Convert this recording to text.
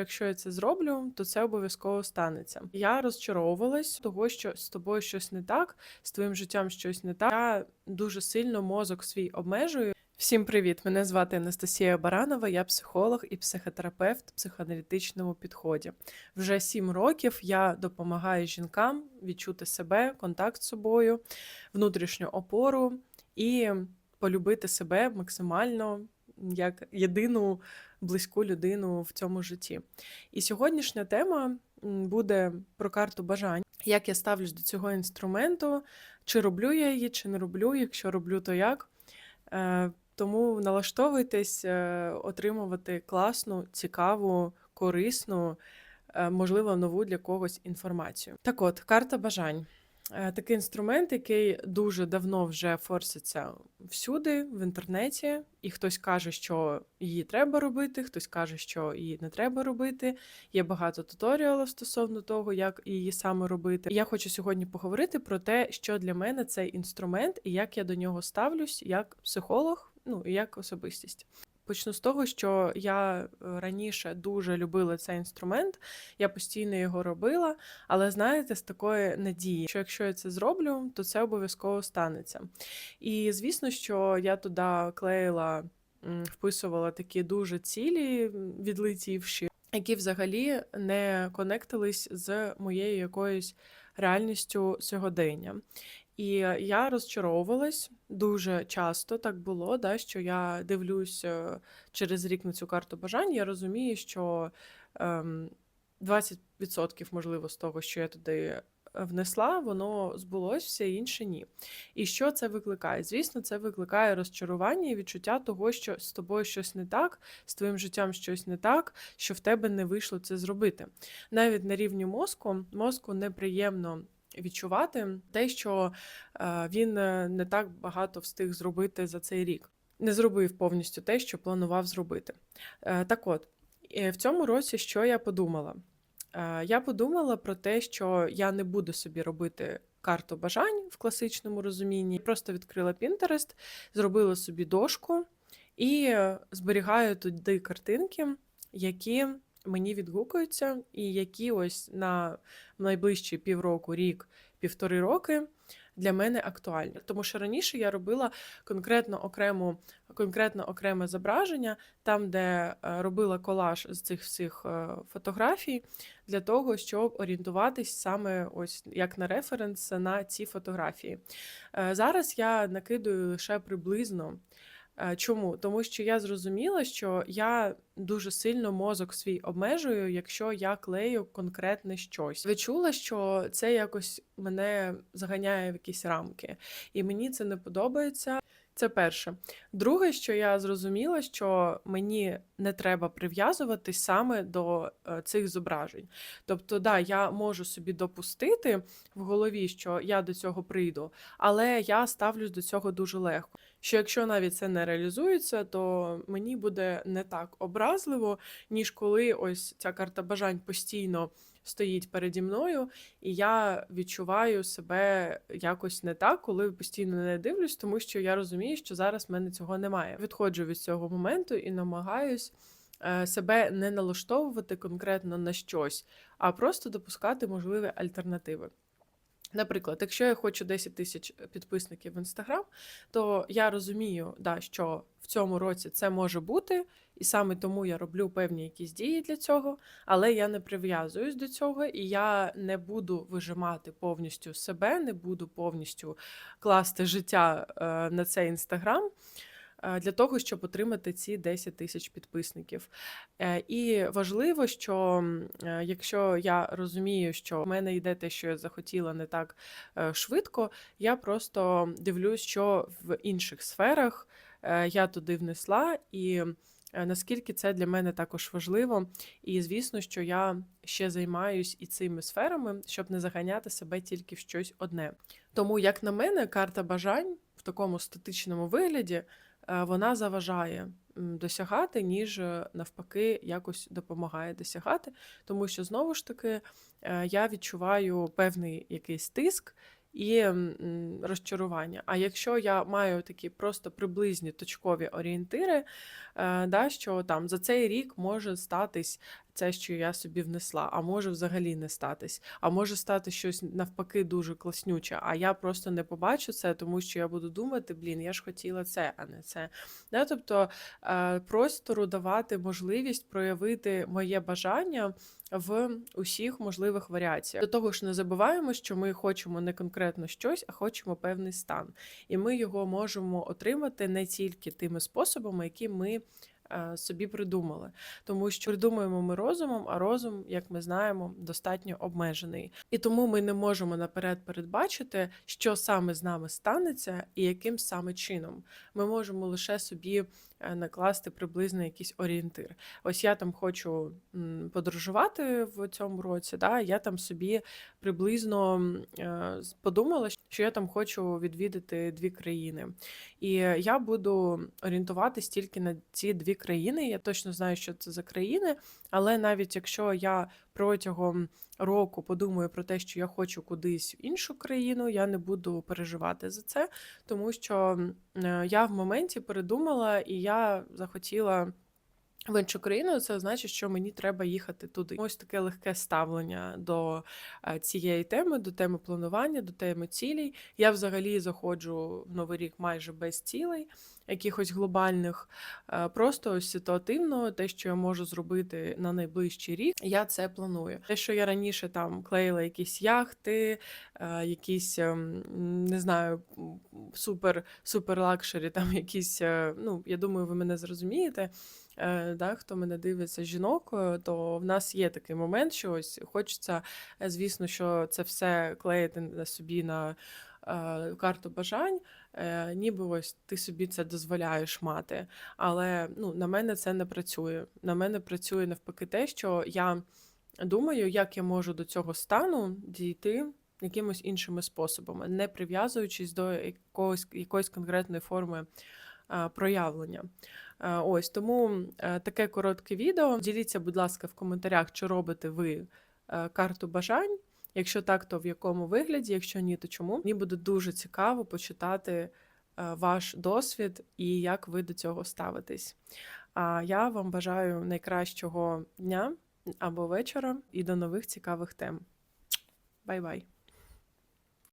Якщо я це зроблю, то це обов'язково станеться. Я розчаровувалась того, що з тобою щось не так, з твоїм життям щось не так. Я дуже сильно мозок свій обмежую. Всім привіт! Мене звати Анастасія Баранова, я психолог і психотерапевт в психоаналітичному підході. Вже сім років я допомагаю жінкам відчути себе, контакт з собою, внутрішню опору і полюбити себе максимально як єдину близьку людину в цьому житті. І сьогоднішня тема буде про карту бажань. Як я ставлюсь до цього інструменту, чи роблю я її, чи не роблю. Якщо роблю, то як. Е, Тому налаштовуйтесь е, отримувати класну, цікаву, корисну, е, можливо, нову для когось інформацію. Так от, карта бажань. Е, Такий інструмент, який дуже давно вже форситься всюди, в інтернеті, і хтось каже, що її треба робити, хтось каже, що її не треба робити. Є багато туторіалів стосовно того, як її саме робити. Я хочу сьогодні поговорити про те, що для мене цей інструмент і як я до нього ставлюсь як психолог, ну і як особистість. Почну з того, що я е, раніше дуже любила цей інструмент, я постійно його робила, але знаєте, з такої надії, що якщо я це зроблю, то це обов'язково станеться. І звісно, що я туди клеїла, вписувала такі дуже цілі, відлетівші, які взагалі не конектились з моєю якоюсь реальністю сьогодення. І я розчаровувалась дуже часто. Так було, да, що я дивлюсь е, через рік на цю карту бажань. Я розумію, що ем, 20% можливо з того, що я туди внесла, воно збулось, все інше ні. І що це викликає? Звісно, це викликає розчарування і відчуття того, що з тобою щось не так, з твоїм життям щось не так, що в тебе не вийшло це зробити. Навіть на рівні мозку, мозку неприємно відчувати те, що е, він е, не так багато встиг зробити за цей рік. Не зробив повністю те, що планував зробити. Е, Так от, в цьому році що я подумала? Я подумала про те, що я не буду собі робити карту бажань в класичному розумінні. Просто відкрила Pinterest, зробила собі дошку і зберігаю туди картинки, які мені відгукуються, і які ось на найближчі півроку, рік, півтори роки для мене актуальні. Тому що раніше я робила конкретно окрему, конкретно окреме зображення, там, де е, робила колаж з цих всіх е, фотографій, для того, щоб орієнтуватись саме ось як на референс на ці фотографії. Е, Зараз я накидую лише приблизно. Е, Чому? Тому що я зрозуміла, що я дуже сильно мозок свій обмежую, якщо я клею конкретне щось. Відчула, що це якось мене заганяє в якісь рамки, і мені це не подобається. Це перше. Друге, що я зрозуміла, що мені не треба прив'язуватись саме до е, цих зображень. Тобто, да, я можу собі допустити в голові, що я до цього прийду, але я ставлюсь до цього дуже легко. Що якщо навіть це не реалізується, то мені буде не так образливо, ніж коли ось ця карта бажань постійно стоїть переді мною, і я відчуваю себе якось не так, коли постійно не дивлюсь, тому що я розумію, що зараз в мене цього немає. Відходжу від цього моменту і намагаюсь е, себе не налаштовувати конкретно на щось, а просто допускати можливі альтернативи. Наприклад, якщо я хочу 10 тисяч підписників в інстаграм, то я розумію, да, що в цьому році це може бути, і саме тому я роблю певні якісь дії для цього, але я не прив'язуюсь до цього, і я не буду вижимати повністю себе, не буду повністю класти життя е, на цей інстаграм. Е, Для того, щоб отримати ці 10 тисяч підписників. Е, І важливо, що е, якщо я розумію, що в мене йде те, що я захотіла не так швидко, я просто дивлюсь, що в інших сферах я туди внесла, і наскільки це для мене також важливо. І звісно, що я ще займаюсь і цими сферами, щоб не заганяти себе тільки в щось одне. Тому, як на мене, карта бажань в такому статичному вигляді вона заважає досягати, ніж е, навпаки якось допомагає досягати. Тому що знову ж таки е, я відчуваю певний якийсь тиск і розчарування. А якщо я маю такі просто приблизні точкові орієнтири, е, да, що там за цей рік може статись це, що я собі внесла, а може взагалі не статись, а може стати щось навпаки дуже класнюче. А я просто не побачу це, тому що я буду думати, блін, я ж хотіла це, а не це. Да? Тобто е, простору давати можливість проявити моє бажання в усіх можливих варіаціях. До того ж, не забуваємо, що ми хочемо не конкретно щось, а хочемо певний стан. І ми його можемо отримати не тільки тими способами, які ми е, собі придумали. Тому що придумуємо ми розумом, а розум, як ми знаємо, достатньо обмежений. І тому ми не можемо наперед передбачити, що саме з нами станеться і яким саме чином. Ми можемо лише собі накласти приблизно якийсь орієнтир. Ось я там хочу подорожувати в цьому році. Да, я там собі приблизно е, подумала, що я там хочу відвідати дві країни. І я буду орієнтуватись тільки на ці дві країни. Я точно знаю, що це за країни, але навіть якщо я протягом року подумаю про те, що я хочу кудись в іншу країну, я не буду переживати за це, тому що е, я в моменті передумала і я захотіла. В іншу країну це значить, що мені треба їхати туди. Ось таке легке ставлення до е, цієї теми, до теми планування, до теми цілей. Я взагалі заходжу в новий рік майже без цілей, якихось глобальних, Е, просто ось ситуативно, те, що я можу зробити на найближчий рік, я це планую. Те, що я раніше там клеїла якісь яхти, е, якісь ем, не знаю, супер супер лакшері, там якісь. е, Ну я думаю, ви мене зрозумієте. Да, хто мене дивиться жінок, то в нас є такий момент, що ось хочеться, звісно, що це все клеїти на собі на карту бажань, е, ніби ось ти собі це дозволяєш мати. Але ну, на мене це не працює. На мене працює навпаки те, що я думаю, як я можу до цього стану дійти якимось іншими способами, не прив'язуючись до якогось, якоїсь конкретної форми е, проявлення. Е, Ось тому е, таке коротке відео. Діліться, будь ласка, в коментарях, чи робите ви е, карту бажань. Якщо так, то в якому вигляді, якщо ні, то чому? Мені буде дуже цікаво почитати е, ваш досвід і як ви до цього ставитесь. А я вам бажаю найкращого дня або вечора і до нових цікавих тем. Бай-бай!